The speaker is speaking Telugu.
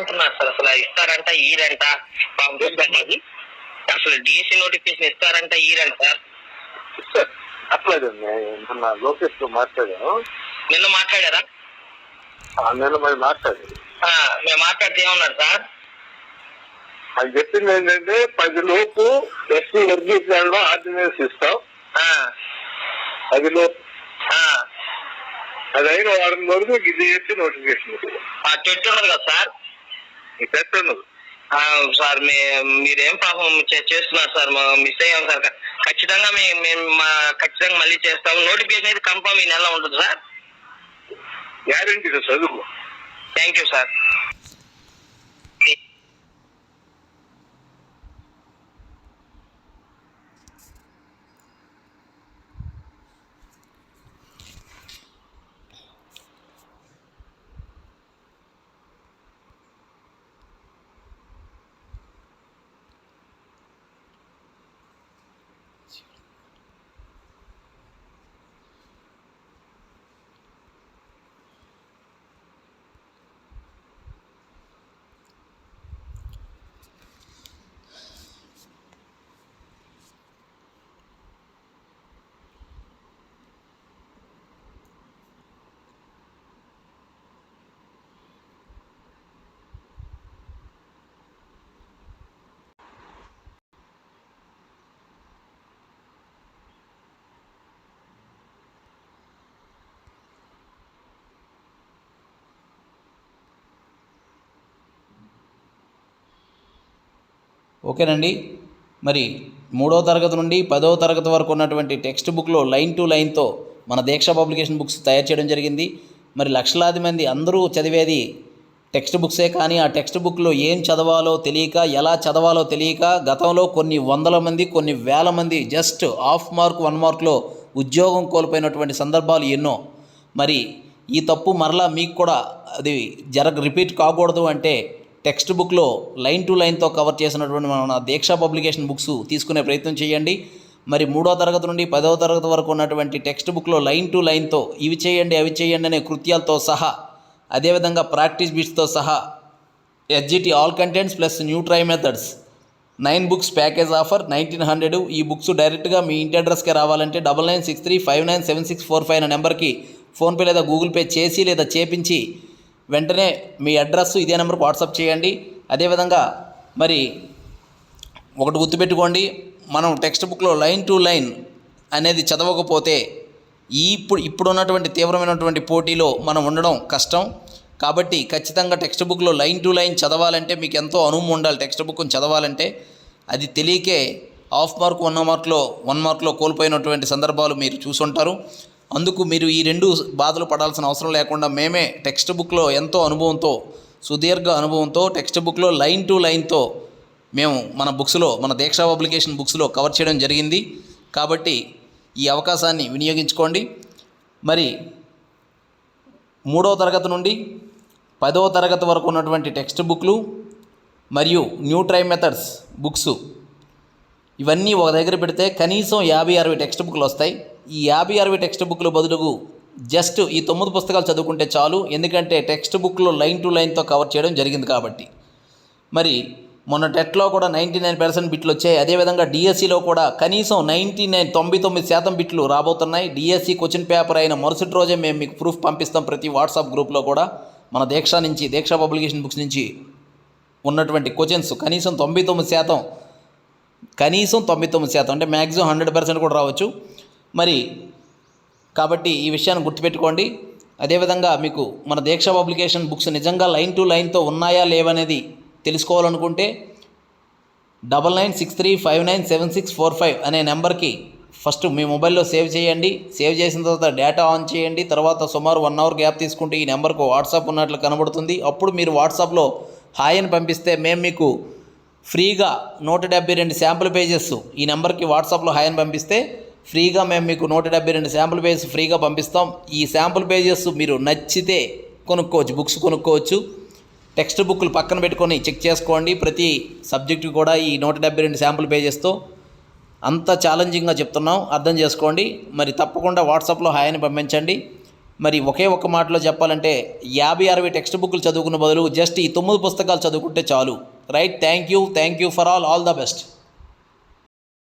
అంటున్నారు సార్. అసలు ఇస్తారంట ఈరంట పంపించండి అసలు డిఎస్సి నోటిఫికేషన్ ఇస్తారంట ఈరంట సార్. అట్లాగండి మొన్న లోకేష్తో మాట్లాడాను. నిన్న మాట్లాడారా? నెల మరి మాట్లాడాను. ఆ, మేము మాట్లాడితే ఏమన్నారు సార్? అది చెప్పింది ఏంటంటే పది లోపు ఎస్సీ వర్గీకరణలో ఆర్డినెన్స్ ఇస్తాం. పది లోపు. అది అయిన వారం వరకు ఇది చేసి నోటిఫికేషన్. ఆ, చెప్తున్నారు కదా సార్? ఆ, సార్ మీ మీరేం పాపం చేస్తున్నారు సార్? మా- మిస్ అయ్యాం సార్. ఖచ్చితంగా మేము మేము మా- ఖచ్చితంగా మళ్ళీ చేస్తాము నోటిఫికేషన్ అయితే కన్ఫర్మ్ ఈ నెల ఉంటుంది సార్. గ్యారంటీగా చదువు. Thank you sir. ఓకేనండి? మరి మూడో తరగతి నుండి పదవ తరగతి వరకు ఉన్నటువంటి టెక్స్ట్ బుక్లో లైన్ టు లైన్తో మన దీక్ష పబ్లికేషన్ బుక్స్ తయారు చేయడం జరిగింది. మరి లక్షలాది మంది అందరూ చదివేది టెక్స్ట్ బుక్సే కానీ ఆ టెక్స్ట్ బుక్లో ఏం చదవాలో తెలియక ఎలా చదవాలో తెలియక గతంలో కొన్ని వందల మంది కొన్ని వేల మంది జస్ట్ హాఫ్ మార్క్ వన్ మార్క్లో ఉద్యోగం కోల్పోయినటువంటి సందర్భాలు ఎన్నో. మరి ఈ తప్పు మరలా మీకు కూడా అది జరగ రిపీట్ కాకూడదు అంటే టెక్స్ట్ బుక్లో లైన్ టు లైన్తో కవర్ చేసినటువంటి మన దీక్షా పబ్లికేషన్ బుక్స్ తీసుకునే ప్రయత్నం చేయండి. మరి మూడో తరగతి నుండి పదవ తరగతి వరకు ఉన్నటువంటి టెక్స్ట్ బుక్లో లైన్ టు లైన్తో ఇవి చేయండి అవి చేయండి అనే కృత్యాలతో సహా అదేవిధంగా ప్రాక్టీస్ బిట్స్తో సహా SGT all contents plus new try methods. Nine books package offer nineteen hundred. ఈ బుక్స్ డైరెక్ట్గా మీ ఇంటి అడ్రస్కే రావాలంటే double nine six three five nine seven six four five అనే నెంబర్కి ఫోన్పే లేదా గూగుల్ పే చేసి లేదా చేపించి వెంటనే మీ అడ్రస్ ఇదే నెంబర్కి వాట్సాప్ చేయండి. అదేవిధంగా మరి ఒకటి గుర్తుపెట్టుకోండి మనం టెక్స్ట్ బుక్లో లైన్ టు లైన్ అనేది చదవకపోతే ఈ ఇప్పుడు ఇప్పుడు ఉన్నటువంటి తీవ్రమైనటువంటి పోటీలో మనం ఉండడం కష్టం. కాబట్టి ఖచ్చితంగా టెక్స్ట్ బుక్లో లైన్ టు లైన్ చదవాలంటే మీకు ఎంతో అనువు ఉండాలి టెక్స్ట్ బుక్ని చదవాలంటే. అది తెలియకే హాఫ్ మార్క్ వన్ మార్క్లో వన్ మార్క్లో కోల్పోయినటువంటి సందర్భాలు మీరు చూసుంటారు. అందుకు మీరు ఈ రెండు బాధలు పడాల్సిన అవసరం లేకుండా మేమే టెక్స్ట్ బుక్లో ఎంతో అనుభవంతో సుదీర్ఘ అనుభవంతో టెక్స్ట్ బుక్లో లైన్ టు లైన్తో మేము మన బుక్స్లో మన దీక్షా పబ్లికేషన్ బుక్స్లో కవర్ చేయడం జరిగింది. కాబట్టి ఈ అవకాశాన్ని వినియోగించుకోండి. మరి మూడవ తరగతి నుండి పదవ తరగతి వరకు ఉన్నటువంటి టెక్స్ట్ బుక్లు మరియు న్యూ ట్రై మెథడ్స్ బుక్స్ ఇవన్నీ ఒక దగ్గర పెడితే కనీసం యాభై అరవై టెక్స్ట్ బుక్లు వస్తాయి. ఈ యాభై అరవై టెక్స్ట్ బుక్లు బదులుకు జస్ట్ ఈ తొమ్మిది పుస్తకాలు చదువుకుంటే చాలు. ఎందుకంటే టెక్స్ట్ బుక్లో లైన్ టు లైన్తో కవర్ చేయడం జరిగింది కాబట్టి. మరి మొన్న టెట్లో కూడా నైంటీ నైన్ పర్సెంట్ బిట్లు వచ్చాయి. అదేవిధంగా డిఎస్సిలో కూడా కనీసం నైంటీ నైన్ తొంభై తొమ్మిది శాతం బిట్లు రాబోతున్నాయి. డిఎస్సి క్వశ్చన్ పేపర్ అయిన మరుసటి రోజే మేము మీకు ప్రూఫ్ పంపిస్తాం ప్రతి వాట్సాప్ గ్రూప్లో కూడా. మన దీక్ష నుంచి దీక్ష పబ్లికేషన్ బుక్స్ నుంచి ఉన్నటువంటి క్వశ్చన్స్ కనీసం తొంభై తొమ్మిది శాతం కనీసం తొంభై తొమ్మిది శాతం అంటే మ్యాక్సిమం హండ్రెడ్ పర్సెంట్ కూడా రావచ్చు. మరి కాబట్టి ఈ విషయాన్ని గుర్తుపెట్టుకోండి. అదేవిధంగా మీకు మన దీక్ష పబ్లికేషన్ బుక్స్ నిజంగా లైన్ టు లైన్తో ఉన్నాయా లేవనేది తెలుసుకోవాలనుకుంటే double nine six three five nine seven six four five అనే నెంబర్కి ఫస్ట్ మీ మొబైల్లో సేవ్ చేయండి. సేవ్ చేసిన తర్వాత డేటా ఆన్ చేయండి. తర్వాత సుమారు వన్ అవర్ గ్యాప్ తీసుకుంటే ఈ నెంబర్కు వాట్సాప్ ఉన్నట్లు కనబడుతుంది. అప్పుడు మీరు వాట్సాప్లో హాయ్ అని పంపిస్తే మేము మీకు ఫ్రీగా నూట డెబ్బై రెండు శాంపుల్ పేజెస్ ఈ నెంబర్కి వాట్సాప్లో హాయ్ అని పంపిస్తే ఫ్రీగా మేము మీకు నూట డెబ్బై రెండు శాంపుల్ పేజెస్ ఫ్రీగా పంపిస్తాం. ఈ శాంపుల్ పేజెస్ మీరు నచ్చితే కొనుక్కోవచ్చు బుక్స్ కొనుక్కోవచ్చు. టెక్స్ట్ బుక్లు పక్కన పెట్టుకొని చెక్ చేసుకోండి. ప్రతి సబ్జెక్టు కూడా ఈ నూట డెబ్బై రెండు శాంపుల్ పేజెస్తో అంత ఛాలెంజింగ్గా చెప్తున్నాం. అర్థం చేసుకోండి. మరి తప్పకుండా వాట్సాప్లో హాయ్ అని పంపించండి. మరి ఒకే ఒక్క మాటలో చెప్పాలంటే యాభై అరవై టెక్స్ట్ బుక్లు చదువుకున్న బదులు జస్ట్ ఈ తొమ్మిది పుస్తకాలు చదువుకుంటే చాలు. Right? Thank you. Thank you for all. All the best.